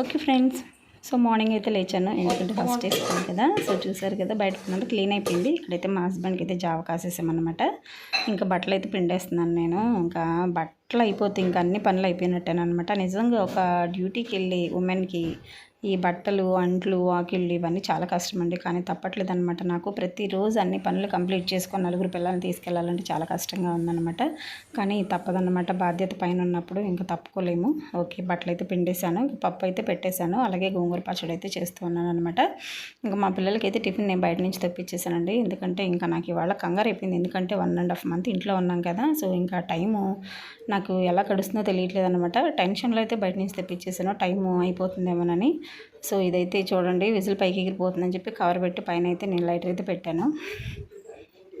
Okay friends. So morning అయితే లేచాను. ఎందుకంటే ఫస్ట్ వేసుకున్నాను కదా. సో చూసారు కదా బయట ఉన్నది క్లీన్ అయిపోయింది. ఇక్కడైతే మా హస్బెండ్కి అయితే జావ కాసేసామన్నమాట. ఇంకా బట్టలు అయితే పిండేస్తున్నాను నేను. ఇంకా బట్టలు అయిపోతే ఇంకా అన్ని పనులు అయిపోయినట్టేనమాట నిజంగా ఒక డ్యూటీకి వెళ్ళి ఉమెన్కి ఈ బట్టలు అంట్లు వాకిళ్ళు ఇవన్నీ చాలా కష్టం అండి కానీ తప్పట్లేదు అనమాట నాకు. ప్రతిరోజు అన్ని పనులు కంప్లీట్ చేసుకొని నలుగురు పిల్లల్ని తీసుకెళ్ళాలంటే చాలా కష్టంగా ఉందన్నమాట. కానీ తప్పదన్నమాట. బాధ్యత పైన ఉన్నప్పుడు ఇంకా తప్పుకోలేము. ఓకే బట్టలు అయితే పిండేశాను పప్పు అయితే పెట్టేశాను. అలాగే గోంగూర పచ్చడి అయితే చేస్తూ ఉన్నాను అనమాట ఇంకా మా పిల్లలకి అయితే టిఫిన్ నేను బయట నుంచి తెప్పించేసానండి ఎందుకంటే ఇంకా నాకు ఇవాళ కంగారు అయిపోయింది. ఎందుకంటే వన్ అండ్ హాఫ్ మంత్ ఇంట్లో ఉన్నాం కదా. సో ఇంకా టైము నాకు ఎలా గడుస్తుందో తెలియట్లేదు అనమాట టెన్షన్లో అయితే బయట నుంచి తెప్పించేసాను టైము అయిపోతుందేమోనని. సో ఇదైతే చూడండి విజిల్ పైకి ఎగిరిపోతుందని చెప్పి కవర్ పెట్టి పైన అయితే నేను లైటర్ అయితే పెట్టాను.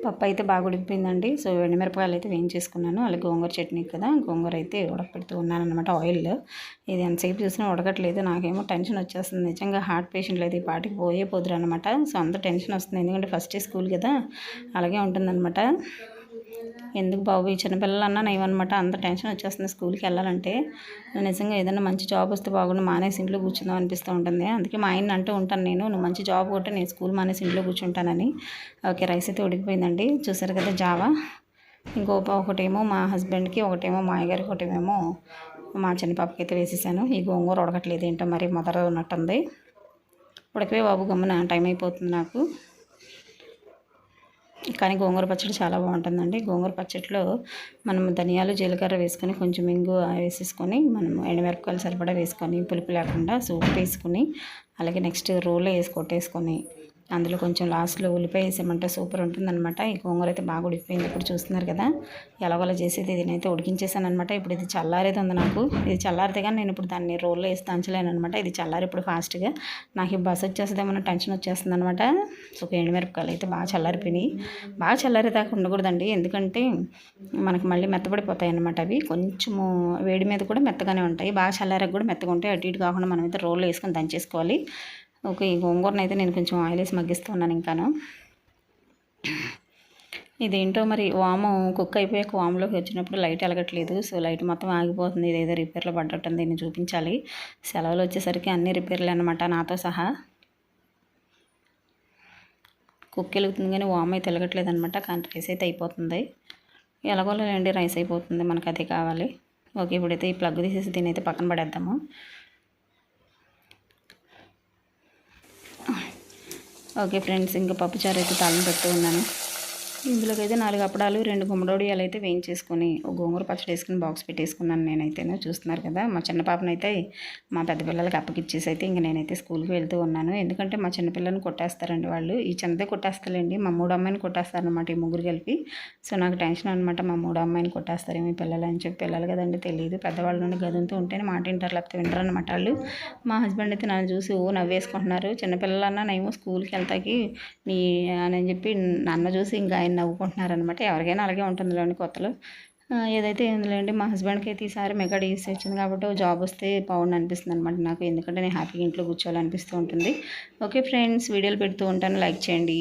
పప్పు అయితే బాగా ఉడికిపోయిందండి. సో ఎండుమిరపకాయలు అయితే వేయించేసుకున్నాను. అలాగే గోంగూర చట్నీ కదా గోంగూర అయితే ఉడకపెడుతూ ఉన్నాను అనమాట ఆయిల్. ఇది ఎంతసేపు చూసినా ఉడకట్లేదు. నాకేమో టెన్షన్ వచ్చేస్తుంది. నిజంగా హార్ట్ పేషెంట్లు అయితే ఈ పాటికి పోయే పోదురు అనమాట సో అంత టెన్షన్ వస్తుంది. ఎందుకంటే ఫస్ట్ స్కూల్ కదా అలాగే ఉంటుందన్నమాట. ఎందుకు బాబు? ఈ చిన్నపిల్లలు అన్నా నయమనమాట అంత టెన్షన్ వచ్చేస్తుంది స్కూల్కి వెళ్ళాలంటే. నిజంగా ఏదైనా మంచి జాబ్ వస్తే బాగుండు మానేసి ఇంట్లో కూర్చుందాం అనిపిస్తూ ఉంటుంది. అందుకే మా ఆయన అంటూ ఉంటాను నేను నువ్వు మంచి జాబ్ కొట్టే నేను స్కూల్ మానేసి ఇంట్లో కూర్చుంటానని. ఓకే రైస్ అయితే ఉడికిపోయిందండి. చూసారు కదా జావా? ఇంకో ఒకటేమో మా హస్బెండ్కి ఒకటేమో మా అయ్యగారికి ఒకటేమో మా చిన్న పాపకి అయితే వేసేసాను. ఈ గోంగూర ఉడకట్లేదు ఏంటో మరి మొదట ఉన్నట్టుంది ఉడకవే బాబు గమ్మున టైం అయిపోతుంది నాకు. కానీ గోంగూర పచ్చడి చాలా బాగుంటుందండి. గోంగూర పచ్చడిలో మనం ధనియాలు జీలకర్ర వేసుకొని కొంచెం ఇంగు వేసేసుకొని మనం ఎండమిరపకాయలు సరిపడా వేసుకొని పులుపు లేకుండా సూప్ వేసుకొని అలాగే నెక్స్ట్ రోలు వేసి కొట్టేసుకొని అందులో కొంచెం లాస్ట్లో ఉల్లిపాయ వేసామంటే సూపర్ ఉంటుందన్నమాట. ఈ గోంగూర అయితే బాగా ఉడికిపోయింది ఇప్పుడు చూస్తున్నారు కదా. ఎలాగోలా చేసేది నేనైతే ఉడికించేసాను అనమాట ఇప్పుడు ఇది చల్లారేది ఉంది నాకు. ఇది చల్లారితే కానీ నేను ఇప్పుడు దాన్ని రోల్లో వేసి దంచలేను అనమాట ఇది చల్లారి ఇప్పుడు ఫాస్ట్గా నాకు ఈ బస్ వచ్చేస్తుందేమో టెన్షన్ వచ్చేస్తుంది అనమాట సో ఎండుమిరపకాయలు అయితే బాగా చల్లారిపోయినాయి. బాగా చల్లారేదాకా ఉండకూడదండి. ఎందుకంటే మనకు మళ్ళీ మెత్తపడిపోతాయి అనమాట అవి. కొంచెము వేడి మీద కూడా మెత్తగానే ఉంటాయి. బాగా చల్లారకు కూడా మెత్తగా ఉంటాయి. అటు ఇటు కాకుండా మనం అయితే రోల్లో వేసుకొని దంచేసుకోవాలి. ఓకే ఈ గోంగూరను అయితే నేను కొంచెం ఆయిల్ వేసి మగ్గిస్తున్నాను ఇంకాను. ఇదేంటో మరి వాము కుక్ అయిపోయాక వాములోకి వచ్చినప్పుడు లైట్ వెలగట్లేదు. సో లైట్ మొత్తం ఆగిపోతుంది. ఇదేదో రిపేర్లో పడ్డట్టు దీన్ని చూపించాలి. సెలవులు వచ్చేసరికి అన్ని రిపేర్లు అనమాట నాతో సహా. కుక్ వెలుగుతుంది కానీ వామ్ అయితే వెలగట్లేదు అనమాట కానీ రైస్ అయితే అయిపోతుంది. ఎలాగోలేండి రైస్ అయిపోతుంది. మనకు అదే కావాలి. ఓకే ఇప్పుడైతే ఈ ప్లగ్ తీసేసి దీని అయితే పక్కన పడేద్దాము. ఓకే ఫ్రెండ్స్ ఇంకా పప్పుచారు అయితే తాళం పెడుతూ ఉన్నాను ఇందులోకైతే నాలుగు అప్పడాలు రెండు గుమ్మడోడియాలు అయితే వేయించేసుకొని ఒక గోంగూర పచ్చడి వేసుకుని బాక్స్ పెట్టేసుకున్నాను నేనైతేనే. చూస్తున్నారు కదా మా చిన్న పాపనైతే మా పెద్ద పిల్లలకి అప్పగిచ్చేసి అయితే ఇంక నేనైతే స్కూల్కి వెళ్తూ ఉన్నాను. ఎందుకంటే మా చిన్న పిల్లల్ని కొట్టేస్తారండి వాళ్ళు. ఈ చిన్నదే కొట్టేస్తారండి మా మూడు అమ్మాయిని కొట్టేస్తారనమాట ఈ ముగ్గురు కలిపి. సో నాకు టెన్షన్ అనమాట మా మూడు అమ్మాయిని కొట్టేస్తారేమో పిల్లలు అని చెప్పి. పిల్లలు కదండి తెలియదు పెద్దవాళ్ళ నుండి గదుంతూ ఉంటేనే మాట వింటారు లేకపోతే వింటారు అనమాట వాళ్ళు. మా హస్బెండ్ అయితే నన్ను చూసి ఓ నవ్వేసుకుంటున్నారు. చిన్నపిల్లలన్నా నేమో స్కూల్కి వెళ్తాకి నీ అని చెప్పి నన్ను చూసి ఇంకా ఆయన నవ్వుకుంటున్నారనమాట ఎవరికైనా అలాగే ఉంటుందిలేండి కొత్తలో. ఏదైతే ఏందిలేండి మా హస్బెండ్కి అయితే ఈసారి మెగా డీస్ వచ్చింది కాబట్టి జాబ్ వస్తే బాగుండి అనిపిస్తుంది అనమాట నాకు. ఎందుకంటే నేను హ్యాపీగా ఇంట్లో కూర్చోవాలనిపిస్తూ ఉంటుంది. ఓకే ఫ్రెండ్స్ వీడియోలు పెడుతూ ఉంటాను. లైక్ చేయండి.